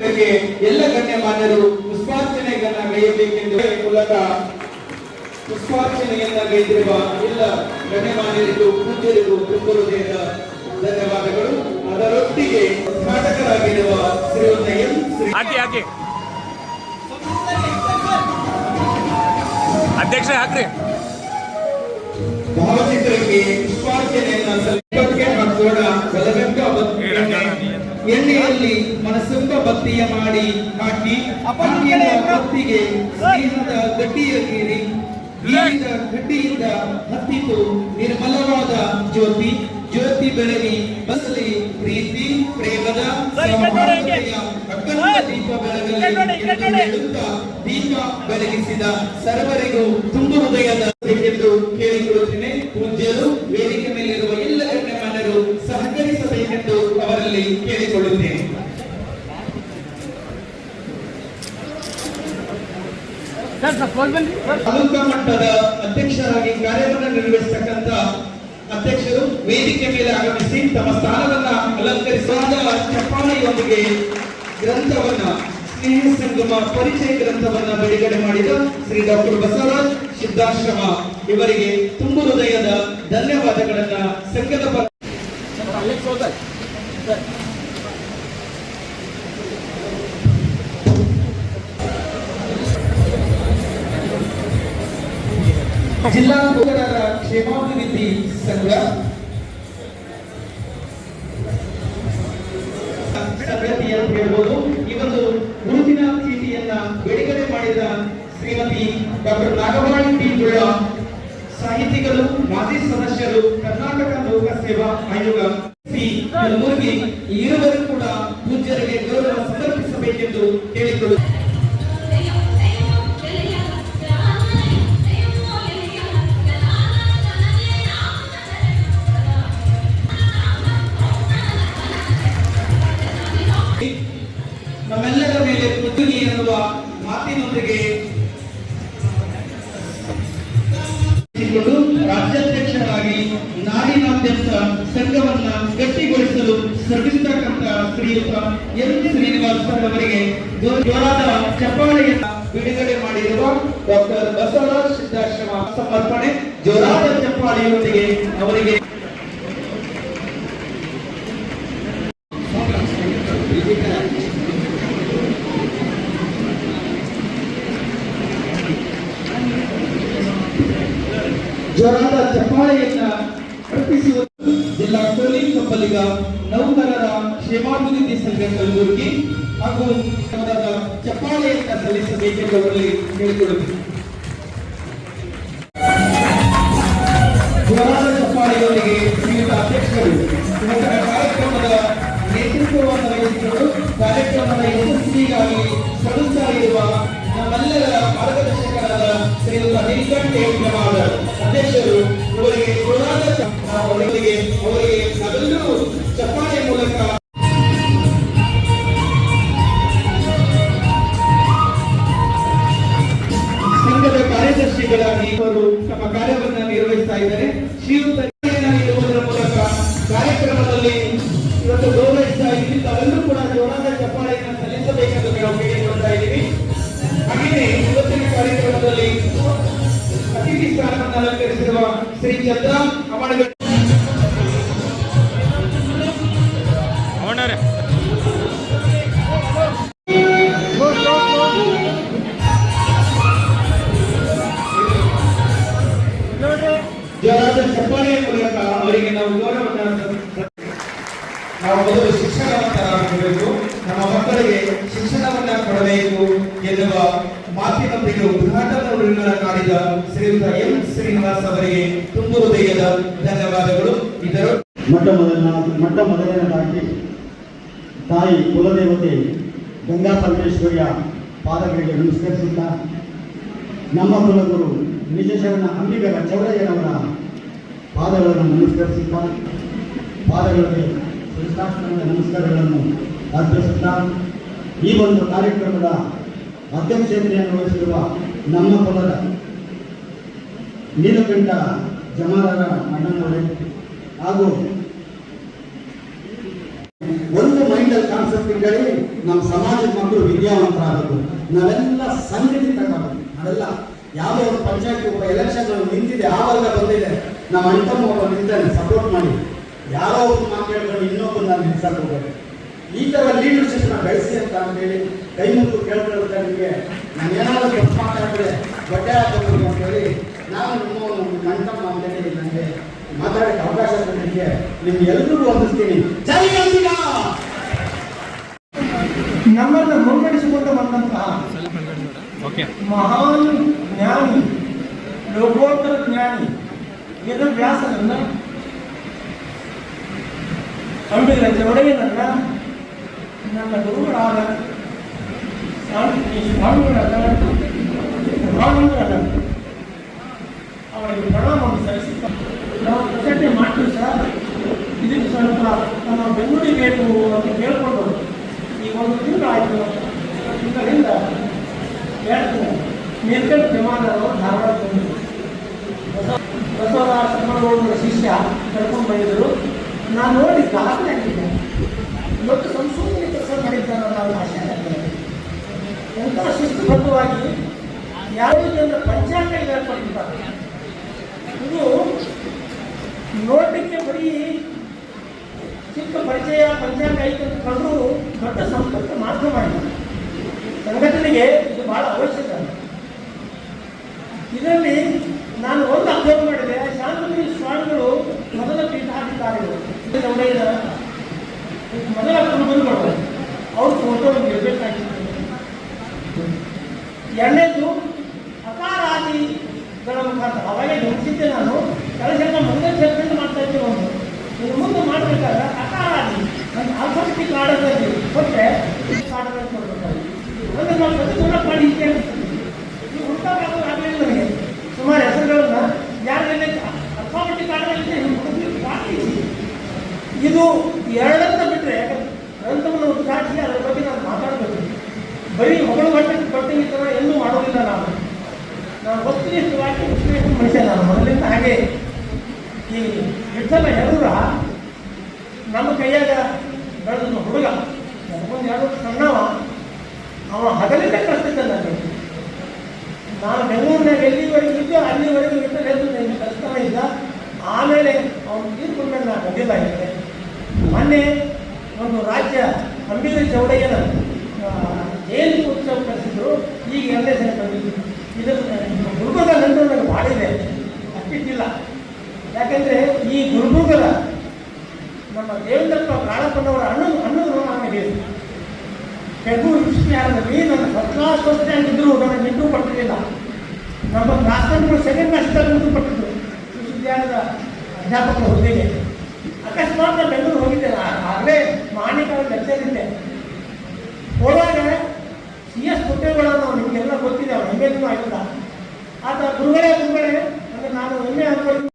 ಎಲ್ಲ ಗಣ್ಯಮಾನ್ಯರು ಪುಷ್ಪಾರ್ಚನೆಗಳನ್ನ ಗೈಯಬೇಕೆಂದು ಮೂಲಕ ಪುಷ್ಪಾರ್ಚನೆಯನ್ನ ಗೈದಿರುವ ಎಲ್ಲ ಗಣ್ಯಮಾನ್ಯರಿಗೂ ಪೂಜ್ಯರಿಗೂ ತುಂಬ ಹೃದಯದ ಧನ್ಯವಾದಗಳು. ಅದರೊಟ್ಟಿಗೆ ಉದ್ಘಾಟಕರಾಗಿರುವ ಎಂ. ಶ್ರೀ ಅಧ್ಯಕ್ಷ ಹಾಕ್ರಿ. ಭಾವಚಿತ್ರಕ್ಕೆ ಪುಷ್ಪಾರ್ಚನೆಯನ್ನ ಸಲ್ಲಿಸೋಣ ಎಣ್ಣೆಯಲ್ಲಿ ಮನಸ್ಸುಂಬ ಭಕ್ತಿಯ ಮಾಡಿ ಹಾಕಿ ಅಪಂಗಿನ ಭಕ್ತಿಗೆ ಸ್ನೇಹದ ಗಟ್ಟಿಯ ಕೀರಿ ಬೀರಿದ ಗಡ್ಡಿಯಿಂದ ಹತ್ತಿತು ನಿರ್ಮಲವಾದ ಜ್ಯೋತಿ. ಜ್ಯೋತಿ ಬೆಳಗಿ ಬಸಲಿ ಪ್ರೀತಿ ಪ್ರೇಮದ ದೀಪ ಬೆಳಗಲಿ ಹೇಳುತ್ತಾ ದೀಪ ಬೆಳಗಿಸಿದ ಸರ್ವರಿಗೂ ತುಂಬ ಹೃದಯದ ಎಂದು ಕೇಳಿಕೊಳ್ಳುತ್ತೇನೆ ಪೂಜ್ಯರು ವೇದಿಕೆ ಮೇಲಿರುವ ತಾಲೂಕಾ ಮಟ್ಟದ ಅಧ್ಯಕ್ಷರಾಗಿ ಕಾರ್ಯವನ್ನು ನಿರ್ವಹಿಸತಕ್ಕಂತ ಅಧ್ಯಕ್ಷರು ವೇದಿಕೆ ಮೇಲೆ ಆಗಮಿಸಿ ತಮ್ಮ ಸ್ಥಾನವನ್ನ ಅಲಂಕರಿಸಿದ ಚಪ್ಪಾಳೆಯೊಂದಿಗೆ ಗ್ರಂಥವನ್ನ ಸ್ನೇಹ ಸಂಗಮ ಪರಿಚಯ ಗ್ರಂಥವನ್ನ ಬಿಡುಗಡೆ ಮಾಡಿದ ಶ್ರೀ ಡಾಕ್ಟರ್ ಬಸವರಾಜ್ ಸಿದ್ಧಾಶ್ರಮ. ಇವರಿಗೆ ತುಂಬು ಹೃದಯದ ಧನ್ಯವಾದಗಳನ್ನ ಸಂಘದ ಜಿಲ್ಲಾ ನೌಕರರ ಕ್ಷೇಮಾಭಿವೃದ್ಧಿ ಸಂಘ. ಸಂಗತಿ ಅಂತ ಹೇಳ್ಬೋದು. ಈ ಒಂದು ಗುರುತಿನ ಚೀಟಿಯನ್ನ ಬಿಡುಗಡೆ ಮಾಡಿದ ಶ್ರೀಮತಿ ಡಾಕ್ಟರ್ ನಾಗವಾಣಿ ಟಿ. ಗುಳ್ಳ ಸಾಹಿತಿಗಳು ಮಾಜಿ ಸದಸ್ಯರು, ಕರ್ನಾಟಕ ಲೋಕ ಸೇವಾ ಆಯೋಗ ಕಲಬುರಗಿ ಈ ಕೂಡ ಪೂಜ್ಯರಿಗೆ ಗೌರವ ಸಮರ್ಪಿಸಬೇಕೆಂದು ಕೇಳಿಕೊಳ್ಳುತ್ತಾರೆ ಶ್ರೀಯುತ ಎಂ ಶ್ರೀನಿವಾಸ್ ಸರ್ ಅವರಿಗೆ ಜೋ- ಜೋರಾದ ಚಪ್ಪಾಳೆಯನ್ನ ಬಿಡುಗಡೆ ಮಾಡಿರುವ ಡಾಕ್ಟರ್ ಬಸವರಾಜ್ ಸಿದ್ಧಾಶ್ರಮ ಸಮರ್ಪಣೆ ಜೋರಾದ ಚಪ್ಪಾಳೆಯೊಂದಿಗೆ ಅವರಿಗೆ ಜೋರಾದ ಚಪ್ಪಾಳೆಯನ್ನ ಚಪ್ಪಾಳೆಯನ್ನ ಸಲ್ಲಿಸಬೇಕೆಂದು ಅವರಲ್ಲಿ ಕಾರ್ಯದರ್ಶಿಗಳಾಗಿ ಇವರು ತಮ್ಮ ಕಾರ್ಯವನ್ನು ನಿರ್ವಹಿಸ್ತಾ ಇದ್ದಾರೆ. ಶ್ರೀಯುತ ಇರುವುದರ ಮೂಲಕ ಕಾರ್ಯಕ್ರಮದಲ್ಲಿ ಇವತ್ತು ಗೌರವಿಸ್ತಾ ಇದ್ದೀವಿ. ತಾವೆಲ್ಲರೂ ಕೂಡ ಜೋರಾದ ಚಪ್ಪಾಳೆಯನ್ನು ಸಲ್ಲಿಸಬೇಕೆಂದು ನಾವು ಕೇಳಿಕೊಳ್ತಾ ಇದ್ದೀವಿ. ಹಾಗೆಯೇ ಇವತ್ತಿನ ಕಾರ್ಯಕ್ರಮದಲ್ಲಿ ಅತಿಥಿ ಸ್ಥಾನವನ್ನು ಅಲಂಕರಿಸಿರುವ ಶ್ರೀ ಚಂದ್ರ ಅಮಣಗಟ್ಟ ಅವರಿಗೆ ನಾವು ಗೌರವವನ್ನು ನಾವು ಮೊದಲು ತರಬೇಕು. ನಮ್ಮ ಮಕ್ಕಳಿಗೆ ಶಿಕ್ಷಣವನ್ನ ಕೊಡಬೇಕು ಎನ್ನುವ ಮಾತಿನೊಂದಿಗೆ ಉದ್ಘಾಟನಾ ಮಾಡಿದ ಶ್ರೀಯುತ ಎಂ ಶ್ರೀನಿವಾಸ್ ಅವರಿಗೆ ತುಂಬ ಹೃದಯದ ಧನ್ಯವಾದಗಳು. ಇದರ ಮೊಟ್ಟ ಮೊದಲ ಮೊಟ್ಟ ಮೊದಲನೇದಾಗಿ ತಾಯಿ ಕುಲದೇವತೆ ಗಂಗಾ ಪರಮೇಶ್ವರಿಯ ಪಾದಗಳಿಗೆ ನಮಸ್ಕರಿಸುತ್ತಾ ನಮ್ಮ ಕುಲಗುರು ನಿಜಶರಣ ಅಂಬಿಗರ ಚೌಡಯ್ಯನವರ ಪಾದಗಳನ್ನು ನಮಸ್ಕರಿಸುತ್ತಾ ಪಾದಗಳಿಗೆ ಶ್ರೀಕೃಷ್ಣನ ನಮಸ್ಕಾರಗಳನ್ನು ಅರ್ಪಿಸುತ್ತಾ, ಈ ಒಂದು ಕಾರ್ಯಕ್ರಮದ ಅಧ್ಯಕ್ಷತೆಯನ್ನು ವಹಿಸಿರುವ ನಮ್ಮ ಕುಲದ ನೀಲಕಂಠ ಜಮಾರರ ಅಣ್ಣನವರೇ ಹಾಗೂ ಒಂದು ಮೈಂಡಲ್ ಕಾನ್ಸೆಪ್ಟ್ ಹೇಳಿ ನಮ್ಮ ಸಮಾಜದ ಮಕ್ಕಳು ವಿದ್ಯಾವಂತರಾಗಬೇಕು ನಾವೆಲ್ಲ ಸಂಘಟಿತರಾಗಬೇಕು ನಾವೆಲ್ಲ ಯಾವುದೋ ಒಂದು ಪಂಚಾಯತ್ ಎಲೆಕ್ಷನ್ ನಿಂತಿದೆ, ಆ ವರ್ಗ ಬಂದಿದೆ. ನಮ್ಮ ಅಣ್ತಮ್ಮ ಒಬ್ಬ ನಿಂತಾನೆ ಸಪೋರ್ಟ್ ಮಾಡಿ. ಯಾರೋ ಒಂದು ಮಾತು ಇನ್ನೊಬ್ಬರು ನಾನು ನಿಲ್ಸಕ್ಕೆ ಹೋಗ್ಬೇಕು ಈ ಥರ ಲೀಡರ್ಶಿಪ್ನ ಬೆಳೆಸಿ ಅಂತ ಅಂತೇಳಿ ಕೈ ಮುಗಿದು ಕೇಳ್ಕೊಳ್ಳೋದಕ್ಕೆ ನಿಮಗೆ ನಾನು ಏನಾದರೂ ತಪ್ಪು ಮಾತಾಡಿದ್ರೆ ಬಟ್ಟೆ ಹಾಕೋದು ಅಂತೇಳಿ ನಾನು ನಿಮ್ಮ ಕಣ್ತಮ್ಮ ಅಂತೇಳಿ ನನಗೆ ಮಾತಾಡೋಕ್ಕೆ ಅವಕಾಶ ನಿಮಗೆ ನಿಮ್ಗೆ ಎಲ್ರಿಗೂ ವಂದಿಸ್ತೀನಿ ಜೈ! ನಮ್ಮನ್ನು ಮುನ್ನಡೆಸಿಕೊಂಡು ಬಂದಂತಹ ಮಹಾನ್ ಜ್ಞಾನಿ ಲೋಕೋತ್ತರ ಜ್ಞಾನಿ ಅಂಬಿಗರ ಚೌಡಯ್ಯನನ್ನ ನನ್ನ ಗುರುಗಳಾದ ಸ್ವಾಮಿ ಸ್ವಾಮಿಗಳನ್ನ ಪ್ರಧಾನಮಂತ್ರಿಗಳನ್ನ ಅವರಿಗೆ ಪ್ರಣಾಮವನ್ನು ಸಲ್ಲಿಸುತ್ತಾ ನಾವು ಪ್ರಕಟಣೆ ಮಾಡ್ತೀವಿ ಸರ್. ಇದಕ್ಕೆ ಸ್ವಲ್ಪ ನಮ್ಮ ಬೆಂಗಳೂರಿಗೆ ಬೇಕು ಅಂತ ಕೇಳ್ಕೊಂಡು ಈಗ ಒಂದು ತಿಂಗಳಾಯಿತು. ತಿಂಗಳಿಂದ ಹೇಳ್ತೀನಿ ಮೇಲ್ಕಲ್ ಜಮಾನರು ಧಾರವಾಡ ಬಸವ ಬಸವರಾಜ ಸಮ್ಮನಗೌಡರ ಶಿಷ್ಯ ಕರ್ಕೊಂಡು ಬಂದಿದ್ದರು. ನಾನು ನೋಡಿ ಗಾಬರಿ ಆಗಿದ್ದೆ ಇವತ್ತು ಸಂಸ್ಕೃತಿ ಕೆಲಸ ಮಾಡಿದ್ದಾನೆ ನಾವು ಆಗ್ತದೆ ಎಂಥ ಶಿಸ್ತುಬದ್ಧವಾಗಿ ಯಾವುದೇ ಅಂದ್ರೆ ಪಂಚಾಂಗ ಹೇಳ್ಕೊಟ್ಟಿದ್ದಾರೆ ಇದು ನೋಡಲಿಕ್ಕೆ ಬರೀ ಚಿಕ್ಕ ಪರಿಚಯ ಪಂಚಾಂಗ ಐತೆ ಅಂತ ಕಂಡು ದೊಡ್ಡ ಸಂಪರ್ಕ ಮಾಧ್ಯಮ ಇದೆ. ಸಂಘಟನೆಗೆ ಇದು ಬಹಳ ಅವಶ್ಯಕ. ಇದರಲ್ಲಿ ನಾನು ಒಂದು ಅಧ್ಯಯನ ಮಾಡಿದೆ ಶಾಂತಿ ಸ್ವಾಮಿಗಳು ಮೊದಲ ಪೀಠಾಧಿಕಾರಿಗಳು. ನಮ್ಮಯ್ಯನ ಮೊದಲ ಕುರುಬರುಗಳು. ಅವ್ರ ಫೋಟೋ ಇರಬೇಕಾಗಿತ್ತು. ಎರಡನೇದು, ಅಕಾರಾದಿಗಳ ಮುಖಾಂತರ. ಅವಾಗೇ ಗಮನಿಸಿದ್ದೆ ನಾನು. ಕೆಲಸ ಮೊದಲೇ ಚರ್ಚೆಯಿಂದ ಮಾಡ್ತಾ ಇದ್ದೆ ಒಂದು ಇನ್ನು ಮುಂದೆ ಮಾಡಬೇಕಾದ್ರೆ ಅಕಾರಾದಿ ನನ್ನ ಆಲ್ಫಾಬೆಟಿಕ್ ಆರ್ಡರ್ದಲ್ಲಿ ಕೊಟ್ಟರೆ ಆರ್ಡರ್ ಕೊಡಬೇಕಾಗಿ ಅಂದ್ರೆ ನಾವು ಪ್ರತಿಫಲ ಮಾಡಿ ಹೀಗೆ ಅನಿಸ್ತದೆ ಈ ಹುಡುಕಾಗೋದು ಆಗಲಿಲ್ಲ ನನಗೆ ಸುಮಾರು ಹೆಸರುಗಳನ್ನ ಯಾರೆಲ್ಲ ಅಲ್ಫಾಬೆಟಿಕ್ ಆರ್ಡರ್ ಬಾಕಿ ಇದು ಎರಡನ್ನ ಬಿಟ್ಟರೆ ಗ್ರಂಥವನ್ನು ಉದ್ಘಾಟಿಸಿ ಅದರ ಬಗ್ಗೆ ನಾನು ಮಾತಾಡಬೇಕು. ಬರೀ ಹೊಗಳು ಮಟ್ಟಕ್ಕೆ ಬಟ್ಟಿಗೆ ಥರ ಎಲ್ಲೂ ಮಾಡೋದಿಲ್ಲ ನಾನು. ನಾನು ವಸ್ತುನಿಷ್ಠವಾಗಿ ವಿಶ್ಲೇಷಣೆ ಮನುಷ್ಯ ನಾನು. ಮೊದಲಿಂದ ಹಾಗೆ ಈ ವಿಠಲ ಹೆರೂರ ನಮ್ಮ ಕೈಯಾಗ ಬೆಳೆದ ಹುಡುಗ. ನನಗೊಂದು ಎರಡು ಸಣ್ಣವ. ಅವ ಹಗಲಿದ್ದೇ ಕಳಿಸ್ತಿದ್ದ ನಾನು ನಾನು ಬೆಂಗಳೂರಿನಾಗ ಎಲ್ಲಿವರೆಗೂ ಇದ್ದು, ಅಲ್ಲಿವರೆಗೂ ವಿಠಲ ಹೆರೂರು ಕಲಿಸ್ತಾನೆ ಇಲ್ಲ ಆಮೇಲೆ ಅವನು ತೀರ್ಪು ಮೇಲೆ ನಾನು ಇದ್ದೆ ಮೊನ್ನೆ ಒಂದು ರಾಜ್ಯ ಗಂಭೀರ ಚೌಡಯ್ಯನ ಜಯಂತಿ ಉತ್ಸವ ಕರೆಸಿದ್ರು ಈಗ ಎರಡನೇ ಸಲ ಬಂದಿದ್ದರು ಇದು ಗುರುಬದ ನಂತರ ನನಗೆ ಭಾಳ ಇದೆ ಅಷ್ಟಿದ್ದಿಲ್ಲ. ಯಾಕಂದರೆ ಈ ದುರ್ಗದ ನಮ್ಮ ದೇವೇಂದ್ರಪ್ಪ ಕಾಳಪ್ಪನವರ ಅಣ್ಣ ಅಣ್ಣರು ನನಗೆ ಫೆಬ್ರವರಿ ವಿಶ್ವವಿದ್ಯಾಲಯದಲ್ಲಿ ನನ್ನ ಫಸ್ಟ್ ಕ್ಲಾಸ್ ಫಸ್ಟ್ ನನಗೆ ನಿಂತು ಪಟ್ಟಿರಲಿಲ್ಲ ನಮ್ಮ ಕ್ಲಾಸ್ಮೇಟ್ಗಳು ಸೆಕೆಂಡ್ ಕ್ಲಾಸ್ ನಿಂತು ಪಟ್ಟಿದ್ರು ವಿಶ್ವವಿದ್ಯಾಲಯದ ಅಧ್ಯಾಪಕರ ಹುದ್ದೆಗೆ. ಅಕಸ್ಮಾತ್ ಬೆಂಗಳೂರು ಆ- ಆಗಲೇ ಮಾಣಿಕಾಲ ಲೆಕ್ಚರ್ ಇದ್ದೆ ಹೋದಾಗ ಸಿ ಎಸ್ ಪುಟ್ಟೆಗಳನ್ನು ನಿಮಗೆಲ್ಲ ಗೊತ್ತಿದೆ ಅವ್ರು ಎಂ ಆಗಿಲ್ಲ ಆತ ಗುರುಗಳೇ ಗುರುಗಳೇ ಅಂದರೆ ನಾನು ಎಮ್ಮೆ ಅನ್ಕೊಂಡು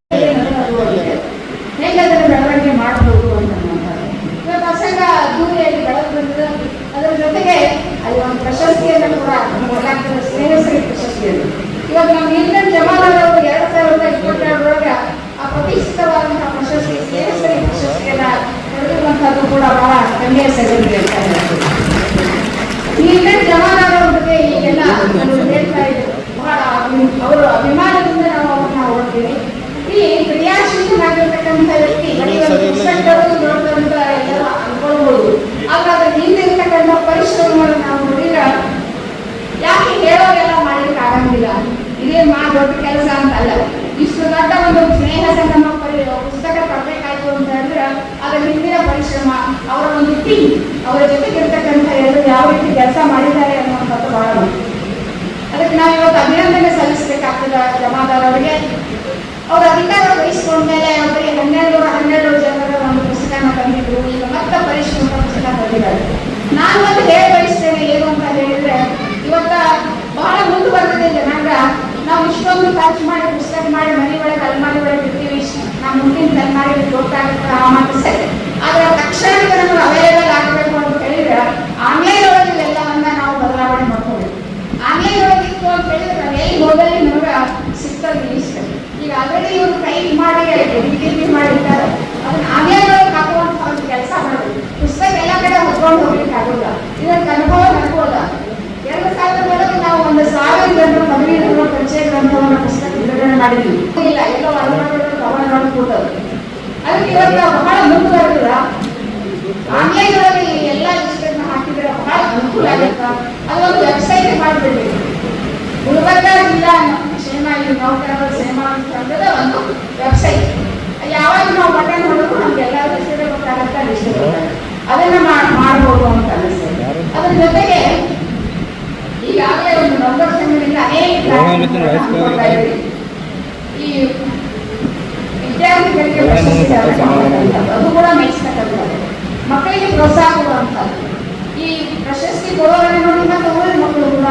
ಹೇಗೆ ಅದನ್ನು ಬೆಳವಣಿಗೆ ಮಾಡಬಹುದು ಅಂತ ಪ್ರಸಂಗ ಅದ್ದೂರಿಯಾಗಿ ಬೆಳಕು ಬಂದಿದೆ ಅದರ ಜೊತೆಗೆ ಅಲ್ಲಿ ಒಂದು ಪ್ರಶಸ್ತಿಯನ್ನು ಕೂಡ ಸ್ನೇಹಶ್ರೀ ಪ್ರಶಸ್ತಿಯನ್ನು. ಇವಾಗ ನಾವು ಇಂಡಿಯನ್ ಜಮಾನವರು ಎರಡು ಸಾವಿರದ ಇಪ್ಪತ್ತೆರಡರೊಳಗೆ ಆ ಪ್ರತಿಷ್ಠಿತವಾದಂತಹ ಪ್ರಶಸ್ತಿ ಸ್ನೇಹಶ್ರೀ ಪ್ರಶಸ್ತಿಯನ್ನ ಪಡೆದಿರುವಂತಹದ್ದು ಕೂಡ ಬಹಳ ಹೆಮ್ಮೆಯ ಸಂಗತಿ ಅಂತ ಹೇಳ್ತೀನಿ ಈ ಇಂಡಿಯನ್ ಈಗೆಲ್ಲ ನಾನು ಹೇಳ್ತಾ ಇದ್ದೀನಿ ಬಹಳ ಅಭಿಮಾನದಿಂದ ನಾವು ವ್ಯಕ್ತಿ ಪುಸ್ತಕಗಳು ನೋಡಿದಂತ ಎಲ್ಲ ಅನ್ಕೊಳ್ಬಹುದು ಆದ್ರೆ ಅದ್ರ ಹಿಂದಿರ್ತಕ್ಕಂಥ ನಾವು ಯಾಕೆ ಹೇಳೋರೆಲ್ಲ ಮಾಡ್ಲಿಕ್ಕೆ ಆಗಂಗಿಲ್ಲ ಇದೇ ಮಾ ದೊಡ್ಡ ಕೆಲಸ ಅಂತ ಅಲ್ಲ ಇಷ್ಟು ಒಂದು ಸ್ನೇಹ ಸಂಗಮ ಪುಸ್ತಕ ತರಬೇಕಾಯ್ತು ಅಂತ ಹೇಳಿದ್ರೆ ಅದರ ಹಿಂದಿನ ಪರಿಶ್ರಮ ಅವರ ಒಂದು ಟೀಮ್ ಅವರ ಜೊತೆಗಿರ್ತಕ್ಕಂಥ ಎಲ್ಲರು ಯಾವ ರೀತಿ ಕೆಲಸ ಮಾಡಿದ್ದಾರೆ ಅನ್ನುವಂಥದ್ದು ಬಹಳ ಮುಖ್ಯ. ಅದಕ್ಕೆ ನಾವು ಇವತ್ತು ಅಭಿನಂದನೆ ಸಲ್ಲಿಸಬೇಕಾಗ್ತದೆ ಅವರಿಗೆ ಅವರು ಅಧಿಕಾರ ವಹಿಸಿಕೊಂಡ್ಮೇಲೆ ಅವರಿಗೆ ಹನ್ನೆರಡು ಹನ್ನೆರಡು ಜನರ ಒಂದು ಪುಸ್ತಕನ ತಂದಿದ್ರು. ಈಗ ಮತ್ತೆ ಪುಸ್ತಕ ತಂದಿದ್ದಾರೆ. ನಾನು ಒಂದು ಹೇಗೆ ಬಯಸ್ತೇನೆ ಏನು ಅಂತ ಹೇಳಿದ್ರೆ, ಇವತ್ತ ಬಹಳ ಮುಂದುವರೆದಿದೆ ಜನಾಂಗ. ನಾವು ಇಷ್ಟೊಂದು ಖರ್ಚು ಮಾಡಿ ಪುಸ್ತಕ ಮಾಡಿ ಮನೆ ಒಳಗೆ ಅಲ್ಮಾರಿ ಒಳಗೆ ಇರ್ತೀವಿ ನಾವು ಮುಂದಿನ ತಲೆಮಾರಿಗೆ ಗೊತ್ತಾಗುತ್ತೆ ಆ ಮಾತು ಸರಿ ಆದ್ರೆ ತಕ್ಷಣಕ್ಕೆ ನಮಗೆ ಅವೈಲೇಬಲ್ ಆಗಬೇಕು ಅಂತ ಹೇಳಿದ್ರೆ ಆನ್ಲೈನ್ ಒಳಗೆ ಇವೆಲ್ಲವನ್ನ ನಾವು ಬದಲಾವಣೆ ಮಾಡ್ಕೋಬೇಕು ಆನ್ಲೈನ್ ಒಳಗೆ ಇತ್ತು ಅಂತ ಹೇಳಿದ್ರೆ ನಾವು ಎಲ್ಲಿ ಹೋದಲ್ಲಿ ನಮಗೆ ಸಿಗ್ತದೆ ಇಷ್ಟ ಈಗ ಆಲ್ರೆಡಿ ಇವರು ಟೈಪ್ ಮಾಡಿ ಡಿಗ್ರಿ ಮಾಡಿದ್ದಾರೆ ಅದನ್ನ ಆನ್ಲೈನ್ ಒಳಗೆ ಹಾಕುವಂತ ಒಂದು ಕೆಲಸ ಮಾಡಬೇಕು ಪುಸ್ತಕ ಎಲ್ಲ ಕಡೆ ಹೊತ್ಕೊಂಡು ಹೋಗ್ಲಿಕ್ಕೆ ಇದಕ್ಕೆ ಅನುಭವ ನಡ್ಬೋದ ಎರಡು ಸಾವಿರದೊಳಗೆ ನಾವು ಒಂದು ಸಾವಿರ ಜನರು ಪದವೀಧರ ಪರಿಚಯ ಗ್ರಂಥವನ್ನು ಪುಸ್ತಕ ಬಿಡುಗಡೆ ಮಾಡಿದ್ವಿ. ಇಲ್ಲ ಎಲ್ಲೋ ಕೂತವು ಅದಕ್ಕೆ ಇವತ್ತು ಬಹಳ ಮುಂದುವರೆದಿಲ್ಲ ಆನ್ಲೈನ್ ಒಳಗೆ ಎಲ್ಲ ವಿಷಯಗಳನ್ನ ಹಾಕಿದ್ರೆ ಬಹಳ ಅನುಕೂಲ ಆಗುತ್ತೆ? ಅದೊಂದು ವೆಬ್ಸೈಟ್ ಮಾಡಿಬಿಡ್ರಿ. ಗುಲ್ಬರ್ಗ ಜಿಲ್ಲಾ ಕ್ಷೇಮ ಈ ನೌಕರರ ಕ್ಷೇಮ ಅಂತಂದ್ರೆ ಒಂದು ವೆಬ್ಸೈಟ್ ಯಾವಾಗ ನಾವು ಬಟನ್ ಹೊಡೆದ್ರು ನಮ್ಗೆ ಎಲ್ಲ ವಿಷಯಗಳು ಗೊತ್ತಾಗತ್ತೆ ಗೊತ್ತಾಗತ್ತೆ. ಅದನ್ನ ಮಾಡ್- ಮಾಡ್ಬೋದು ಅಂತ ಅನಿಸ್ತದೆ ಅದ್ರ ಜೊತೆಗೆ ಈಗಾಗಲೇ ಒಂದು ನಂಬರ್ ಸಂಘದಿಂದ ಅನೇಕ. ಈ ವಿದ್ಯಾರ್ಥಿಗಳಿಗೆ ಅದು ಕೂಡ ಮೆಚ್ಚತಕ್ಕಂಥದ್ದು ಮಕ್ಕಳಿಗೆ ಪ್ರೋತ್ಸಾಹ ಕೊಡುವಂಥದ್ದು ಈ ಪ್ರಶಸ್ತಿ ಕೊಡುವವರನ್ನು ನೋಡಿ ಮತ್ತೆ ಮಕ್ಕಳು ಕೂಡ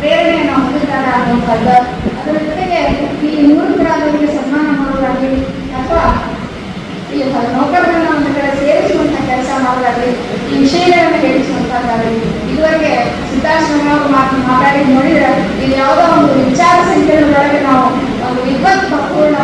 ಪ್ರೇರಣೆಯನ್ನು ಹೊಂದಿದ್ದಾರೆ ಅನ್ನುವಂಥದ್ದು ಅದರ ಜೊತೆಗೆ ಈ ನಿವೃತ್ತರಾದವರಿಗೆ ಸನ್ಮಾನ ಮಾಡೋದಾಗಲಿ ಅಥವಾ ಈ ನೌಕರರನ್ನ ಒಂದು ಕಡೆ ಸೇರಿಸುವಂತ ಕೆಲಸ ಮಾಡೋದಾಗಲಿ ಈ ವಿಷಯಗಳನ್ನು ಹೇಳಿಸುವಂತದ್ದಾಗಲಿ ಇದುವರೆಗೆ ಸಿದ್ಧಾಶ್ರಮ ಮಾತಾಡಿ ನೋಡಿದ್ರೆ ಇಲ್ಲಿ ಯಾವುದೋ ಒಂದು ವಿಚಾರ ಸಂಕಿರಣದೊಳಗೆ ನಾವು ಒಂದು ವಿದ್ವತ್ ಪೂರ್ಣ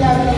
ya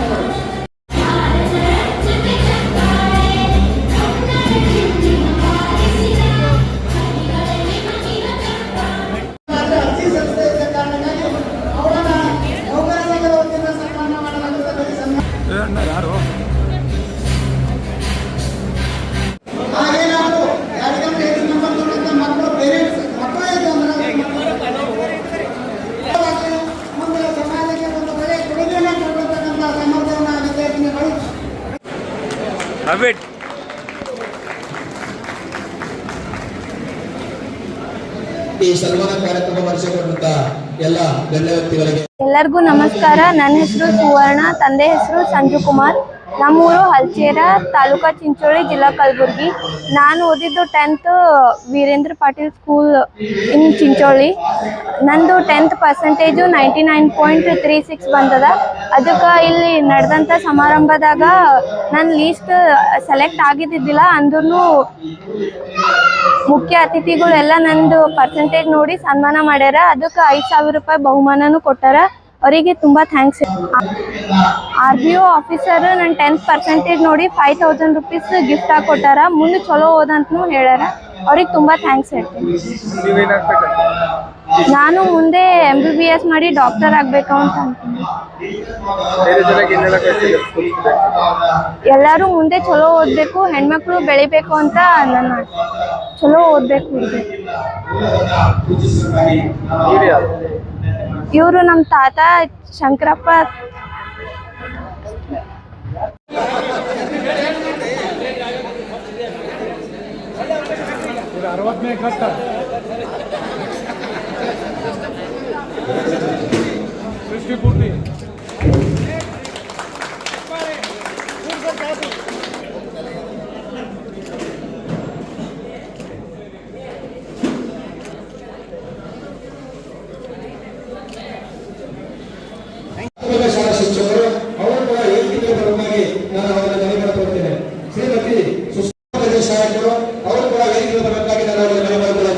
ಈ ಸನ್ಮಾನ ಕಾರ್ಯಕ್ರಮ ನಡೆಸಿಕೊಂಡಂತ ಎಲ್ಲ ಗಣ್ಯ ವ್ಯಕ್ತಿಗಳಿಗೆ ಎಲ್ಲರಿಗೂ ನಮಸ್ಕಾರ. ನನ್ನ ಹೆಸರು ಸುವರ್ಣ ತಂದೆ ಹೆಸರು ಸಂಜು ಕುಮಾರ್ ನಮ್ಮೂರು ಹಲ್ಚೇರ ತಾಲೂಕಾ ಚಿಂಚೋಳಿ ಜಿಲ್ಲಾ ಕಲಬುರ್ಗಿ. ನಾನು ಓದಿದ್ದು tenth Veerendra Patil school in Chincholi. ನಂದು tenth percentage ninety nine point three six ಬಂದದ. ಅದಕ್ಕೆ ಇಲ್ಲಿ ನಡೆದಂಥ ಸಮಾರಂಭದಾಗ ನನ್ನ ಲೀಸ್ಟ್ ಸೆಲೆಕ್ಟ್ ಆಗಿದ್ದಿದ್ದಿಲ್ಲ ಅಂದ್ರೂ ಮುಖ್ಯ ಅತಿಥಿಗಳೆಲ್ಲ ನಂದು ಪರ್ಸೆಂಟೇಜ್ ನೋಡಿ ಸನ್ಮಾನ ಮಾಡ್ಯಾರ. ಅದಕ್ಕೆ ಐದು ಸಾವಿರ ರೂಪಾಯಿ ಬಹುಮಾನನೂ ಕೊಟ್ಟಾರ. ಅವರಿಗೆ ತುಂಬ thanks R B O officer ನನ್ನ ಟೆಂತ್ ಪರ್ಸೆಂಟೇಜ್ ನೋಡಿ ಫೈವ್ ತೌಸಂಡ್ ರುಪೀಸ್ ಗಿಫ್ಟ್ ಆಗಿ ಕೊಟ್ಟಾರ ಮುಂದೆ ಚಲೋ ಓದಂತನೂ ಹೇಳ್ಯಾರ. ಅವ್ರಿಗೆ ತುಂಬ ಥ್ಯಾಂಕ್ಸ್ ಹೇಳ್ತೀನಿ. ನಾನು ಮುಂದೆ ಎಂ ಬಿ ಬಿ ಎಸ್ ಮಾಡಿ ಡಾಕ್ಟರ್ ಆಗಬೇಕು ಅಂತ ಅನ್ಕೊಂಡೆ? ಎಲ್ಲರೂ ಮುಂದೆ ಚಲೋ ಓದಬೇಕು, ಹೆಣ್ಮಕ್ಳು ಬೆಳಿಬೇಕು ಅಂತ ನನ್ನ ಚಲೋ ಓದಬೇಕು? ಇವರು ನಮ್ಮ ತಾತ ಶಂಕರಪ್ಪ. ಪ್ರಾಥಮಿಕ ಶಾಲಾ ಶಿಕ್ಷಕರು ಅವರು ಕೂಡ ಏಕೀಕೃತ ಪರವಾಗಿ ನಾನು ಅವರ ಧನ್ಯವಾದ ತೋರ್ತೇನೆ ಶ್ರೀಮತಿ ಸುಷ್ಮಾ ಸಹಾಯಕರು ಅವರು ಕೂಡ ಏಕೀಕೃತ ಪರವಾಗಿ ನಾನು ಅವರ ಧನ್ಯವಾದ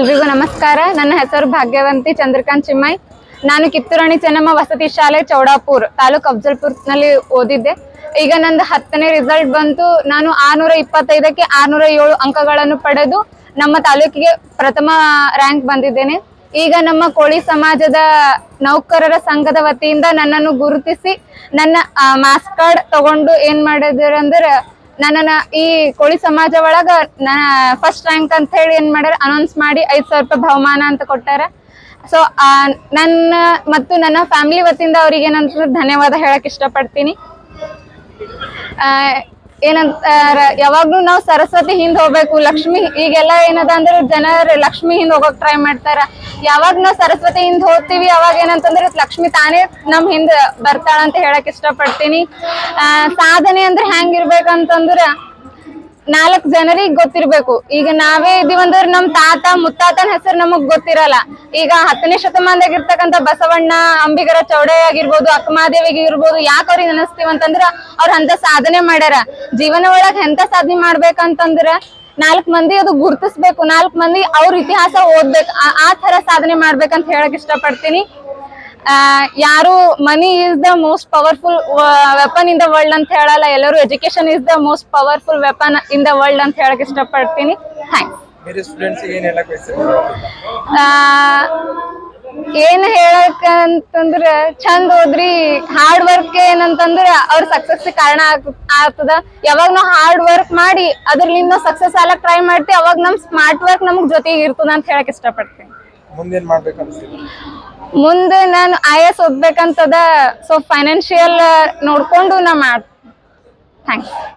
ಎಲ್ರಿಗೂ ನಮಸ್ಕಾರ. ನನ್ನ ಹೆಸರು ಭಾಗ್ಯವಂತಿ ಚಂದ್ರಕಾಂತ್ ಚಿಮ್ಮಾಯ್. ನಾನು ಕಿತ್ತೂರಾಣಿ ಚೆನ್ನಮ್ಮ ವಸತಿ ಶಾಲೆ ಚೌಡಾಪುರ್ ತಾಲೂಕ್ ಅಫ್ಜಲ್ಪುರ್ನಲ್ಲಿ ಓದಿದ್ದೆ. ಈಗ ನಂದು ಹತ್ತನೇ ರಿಸಲ್ಟ್ ಬಂತು. ನಾನು ಆರ್ನೂರ ಇಪ್ಪತ್ತೈದಕ್ಕೆ ಆರ್ನೂರ ಏಳು ಅಂಕಗಳನ್ನು ಪಡೆದು ನಮ್ಮ ತಾಲೂಕಿಗೆ ಪ್ರಥಮ ರ್ಯಾಂಕ್ ಬಂದಿದ್ದೇನೆ. ಈಗ ನಮ್ಮ ಕೋಳಿ ಸಮಾಜದ ನೌಕರರ ಸಂಘದ ವತಿಯಿಂದ ನನ್ನನ್ನು ಗುರುತಿಸಿ ನನ್ನ ಮಾಸ್ ಕಾರ್ಡ್ ತಗೊಂಡು ಏನ್ ಮಾಡಿದ್ರಂದ್ರೆ ನನ್ನನ್ನ ಈ ಕೋಳಿ ಸಮಾಜ ಒಳಗ ಫಸ್ಟ್ ರ್ಯಾಂಕ್ ಅಂತ ಹೇಳಿ ಏನ್ ಮಾಡ್ಯಾರ? ಅನೌನ್ಸ್ ಮಾಡಿ ಐದ್ ಸಾವಿರ ರೂಪಾಯಿ ಬಹುಮಾನ ಅಂತ ಕೊಟ್ಟಾರ. ಸೊ ನನ್ನ ಮತ್ತು ನನ್ನ ಫ್ಯಾಮಿಲಿ ವತಿಯಿಂದ ಅವ್ರಿಗೆ ಏನಂತ ಧನ್ಯವಾದ ಹೇಳಕ್ ಇಷ್ಟಪಡ್ತೀನಿ. ಆ, ಯಾವಾಗಲೂ ನಾವು ಸರಸ್ವತಿ ಹಿಂದ್ ಹೋಗ್ಬೇಕು ಲಕ್ಷ್ಮಿ ಈಗೆಲ್ಲ ಏನದ ಅಂದ್ರೆ ಜನರು ಲಕ್ಷ್ಮಿ ಹಿಂದ್ ಹೋಗೋಕ್ ಟ್ರೈ ಮಾಡ್ತಾರ. ಯಾವಾಗ ನಾವು ಸರಸ್ವತಿ ಹಿಂದ್ ಹೋಗ್ತೀವಿ ಅವಾಗ ಏನಂತಂದ್ರೆ ಲಕ್ಷ್ಮಿ ತಾನೇ ನಮ್ ಹಿಂದ್ ಬರ್ತಾಳ ಅಂತ ಹೇಳಕ್ ಇಷ್ಟಪಡ್ತೀನಿ. ಸಾಧನೆ ಅಂದ್ರೆ ಹೆಂಗಿರ್ಬೇಕಂತಂದ್ರ ನಾಲ್ಕ್ ಜನರಿಗೆ ಗೊತ್ತಿರ್ಬೇಕು. ಈಗ ನಾವೇ ಇದೀವಂದ್ರೆ ನಮ್ ತಾತ ಮುತ್ತಾತನ ಹೆಸರು ನಮಗ್ ಗೊತ್ತಿರಲ್ಲ. ಈಗ ಹತ್ತನೇ ಶತಮಾನದಾಗ ಇರ್ತಕ್ಕಂಥ ಬಸವಣ್ಣ, ಅಂಬಿಗರ ಚೌಡೆ ಆಗಿರ್ಬೋದು ಅಕ್ಕಮಾದೇವಿ ಇರ್ಬೋದು, ಯಾಕೆ ಅವ್ರಿಗೆ ನೆನೆಸ್ತೀವಿ ಅಂತಂದ್ರ ಅವ್ರ ಅಂತ ಸಾಧನೆ ಮಾಡ್ಯಾರ. ಜೀವನ ಒಳಗ್ ಎಂತ ಸಾಧನೆ ಮಾಡ್ಬೇಕಂತಂದ್ರ ನಾಲ್ಕ್ ಮಂದಿ ಅದು ಗುರ್ತಿಸ್ಬೇಕು. ನಾಲ್ಕ್ ಮಂದಿ ಅವ್ರ ಇತಿಹಾಸ ಓದ್ಬೇಕು. ಆ- ತರ ಸಾಧನೆ ಮಾಡ್ಬೇಕಂತ ಹೇಳಕ್ ಇಷ್ಟಪಡ್ತೀನಿ. ಯಾರು money is the most powerful weapon in the world ಅಂತ ಹೇಳಲ್ಲ. ಎಲ್ಲರೂ education is the most powerful weapon in the world ಅಂತ ಹೇಳಕ್ ಇಷ್ಟಪಡ್ತೀನಿ. ಥ್ಯಾಂಕ್ಸ್ ಏನ್ ಹೇಳಕ್ ಬಯಸ್ತೀರಿ ಏನ್ ಹೇಳಕ್ ಅಂತಂದ್ರ ಚಂದ ಓದ್ರಿ ಹಾರ್ಡ್ ವರ್ಕ್ ಏನಂತಂದ್ರ ಅವ್ರ ಸಕ್ಸಸ್ ಕಾರಣ ಆಗ್- ಆಗ್ತದ. ಯಾವಾಗ ನಾವು ಹಾರ್ಡ್ ವರ್ಕ್ ಮಾಡಿ ಅದ್ರಲ್ಲಿಂದ ಸಕ್ಸಸ್ ಆಗಕ್ ಟ್ರೈ ಮಾಡ್ತೀವಿ ಅವಾಗ ನಮ್ ಸ್ಮಾರ್ಟ್ ವರ್ಕ್ ನಮ್ಗ್ ಜೊತೆಗೆ ಇರ್ತದ ಅಂತ ಹೇಳಕ್ ಇಷ್ಟಪಡ್ತೀನಿ. ಮುಂದೇನ್ ಮಾಡ್ಬೇಕು ಮುಂದೆ ನಾನು ಐ ಎಸ್ ಓದ್ಬೇಕಂತದ ಸೊ ಫೈನಾನ್ಷಿಯಲ್ ನೋಡ್ಕೊಂಡು ನಾ ಮಾಡ್ ಥ್ಯಾಂಕ್ಸ್